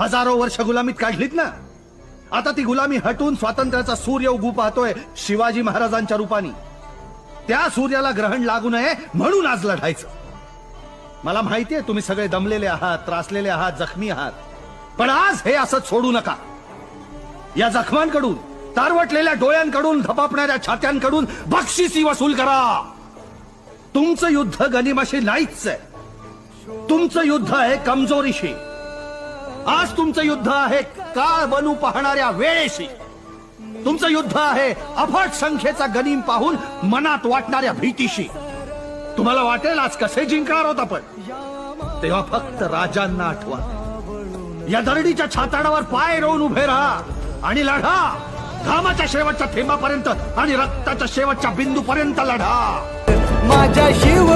हजारो वर्ष गुलामीत काढलीत ना? आता ती गुलामी हटून स्वातंत्र्याचा सूर्य उगू पाहतोय शिवाजी महाराजांच्या रूपाने. त्या सूर्याला ग्रहण लागू नये म्हणून आज लढायचं. मला माहितीये तुम्ही सगळे दमलेले आहात त्रासलेले आहात जखमी आहात. पण आज हे असं सोडू नका. या जखमांकडून तारवटलेल्या डोळ्यांकडून धपापणाऱ्या छात्यांकडून बक्षिसी वसूल करा. तुमचं युद्ध गनिमाशी नाहीच आहे. तुमचं युद्ध आहे कमजोरीशी. आज तुमचं युद्ध आहे काळ बनू पाहणाऱ्या वेळेशी. तुमचं युद्ध आहे अफाट संख्येचा गनीम पाहून मनात वाटणाऱ्या भीतीशी. तुम्हाला वाटेल आज कसे जिंकणार होत आपण? तेव्हा फक्त राजांना आठवा. या दरडीच्या छाताडावर पाय रोवून उभे राहा आणि लढा. घामाच्या शेवटच्या थेंबापर्यंत आणि रक्ताच्या शेवटच्या बिंदूपर्यंत लढा. माझ्या शिव